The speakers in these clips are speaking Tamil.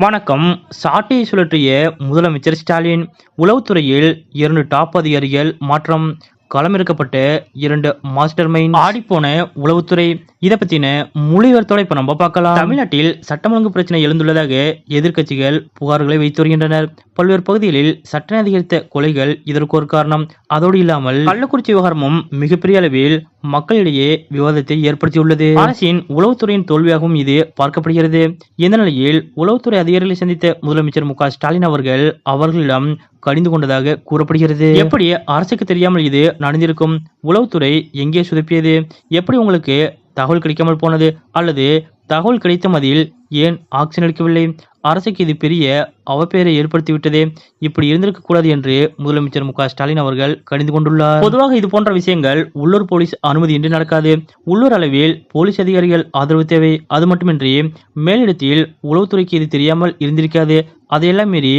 வணக்கம். சாட்டையை சுழற்றிய முதலமைச்சர் ஸ்டாலின் உளவுத்துறையில் இரண்டு டாப் அதிகாரிகள் மாற்றம் களமிறக்கப்பட்ட இரண்டு மாஸ்டர் மைண்ட் ஆடிப்போன உளவுத்துறை இதை பத்தின மொழிவர்த்தோட இப்ப நம்ம பார்க்கலாம். தமிழ்நாட்டில் சட்டம் ஒழுங்கு பிரச்சனை எழுந்துள்ளதாக எதிர்க்கட்சிகள் புகார்களை வைத்து வருகின்றனர் பல்வேறு பகுதிகளில் சட்டம் அதிகரித்த கொலைகள் இதற்கு ஒரு காரணம். அதோடு இல்லாமல் கள்ளக்குறிச்சி விவகாரமும் மிகப்பெரிய அளவில் மக்களிடையே விவாதத்தை ஏற்படுத்தியுள்ளது. அரசின் உளவுத்துறையின் தோல்வியாகவும் இது பார்க்கப்படுகிறது. இந்த நிலையில் உளவுத்துறை அதிகாரிகளை சந்தித்த முதலமைச்சர் மு ஸ்டாலின் அவர்கள் அவர்களிடம் கடிந்து கொண்டதாக கூறப்படுகிறது. எப்படி அரசுக்கு தெரியாமல் இது நடந்திருக்கும்? உளவுத்துறை எங்கே சுதப்பியது? எப்படி உங்களுக்கு தகவல் கிடைக்காமல் போனது அல்லது தகவல் கிடைத்த மதில் ஏன் ஆக்ஷன் எடுக்கவில்லை? அரசுக்கு இது பெரிய அவப்பெயரை ஏற்படுத்திவிட்டதே. இப்படி இருந்திருக்க கூடாது என்று முதலமைச்சர் மு ஸ்டாலின் அவர்கள் கணிந்து கொண்டுள்ளார். பொதுவாக இது போன்ற விஷயங்கள் உள்ளூர் போலீஸ் அனுமதியின்றி நடக்காது. உள்ளூர் அளவில் போலீஸ் அதிகாரிகள் ஆதரவு தேவை. அது மட்டுமின்றி மேலிடத்தில் உளவுத்துறைக்கு இது தெரியாமல் இருந்திருக்காது. அதையெல்லாம் மீறி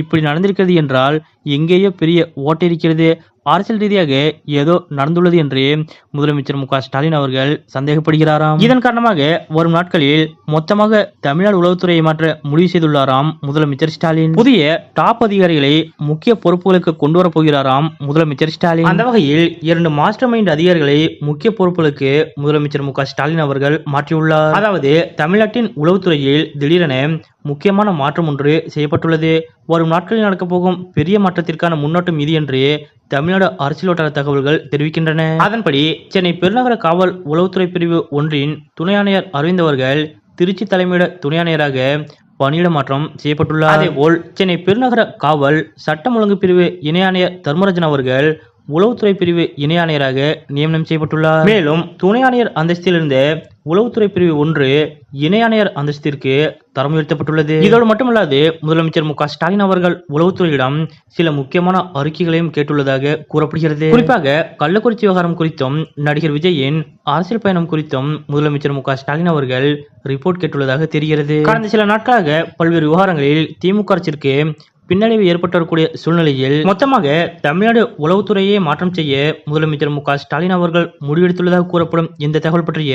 இப்படி நடந்திருக்கிறது என்றால் எங்கேயோ பெரிய ஓட்டை இருக்கிறது அரசியல் ரீதியாக ஏதோ நடந்துள்ளது என்று முதலமைச்சர் மு ஸ்டாலின் அவர்கள் சந்தேகப்படுகிறாராம். இதன் காரணமாக வரும் நாட்களில் மொத்தமாக தமிழ்நாடு உளவுத்துறையை மாற்ற முடிவு செய்துள்ளாராம் முதலமைச்சர் ஸ்டாலின். புதிய டாப் அதிகாரிகளை முக்கிய பொறுப்புகளுக்கு கொண்டு வரப் போகிறாராம் முதலமைச்சர் ஸ்டாலின். அந்த வகையில் இரண்டு மாஸ்டர் மைண்ட் அதிகாரிகளை முக்கிய பொறுப்புகளுக்கு முதலமைச்சர் மு ஸ்டாலின் அவர்கள் மாற்றியுள்ளார். அதாவது தமிழ்நாட்டின் உளவுத்துறையில் திடீரென முக்கியமான மாற்றம் ஒன்று செய்யப்பட்டுள்ளது. வரும் நாட்களில் நடக்கப் போகும் பெரிய மாற்றத்திற்கான முன்னோட்டம் இது என்று தமிழ்நாடு அரசியல் வட்டார தகவல்கள் தெரிவிக்கின்றன. அதன்படி சென்னை பெருநகர காவல் உளவுத்துறை பிரிவு ஒன்றின் துணை ஆணையர் அரவிந்த் அவர்கள் திருச்சி தலைமையிட துணை ஆணையராக பணியிட மாற்றம் செய்யப்பட்டுள்ளார். அதேபோல் சென்னை பெருநகர காவல் சட்டம் ஒழுங்கு பிரிவு இணை ஆணையர் தர்மராஜன் அவர்கள் உளவுத்துறை பிரிவு இணை ஆணையராக நியமனம் செய்யப்பட்டுள்ளார். மேலும் துணை ஆணையர் அந்தஸ்திலிருந்து உளவுத்துறை பிரிவு ஒன்று இணை ஆணையர் அந்தஸ்திற்கு தரம் உயர்த்தப்பட்டுள்ளது. இதோடு மட்டுமல்லாது முதலமைச்சர் மு ஸ்டாலின் அவர்கள் உளவுத்துறையிடம் சில முக்கியமான அறிக்கைகளையும் கேட்டுள்ளதாக கூறப்படுகிறது. குறிப்பாக கள்ளக்குறிச்சி விவகாரம் குறித்தும் நடிகர் விஜயின் அரசியல் பயணம் குறித்தும் முதலமைச்சர் மு ஸ்டாலின் அவர்கள் ரிப்போர்ட் கேட்டுள்ளதாக தெரிகிறது. கடந்த சில நாட்களாக பல்வேறு விவகாரங்களில் திமுக அரசிற்கு பின்னடைவு ஏற்பட்டு வரக்கூடிய சூழ்நிலையில் மொத்தமாக தமிழ்நாடு உளவுத்துறையை மாற்றம் செய்ய முதலமைச்சர் மு ஸ்டாலின் அவர்கள் முடிவெடுத்துள்ளதாக கூறப்படும் இந்த தகவல் பற்றிய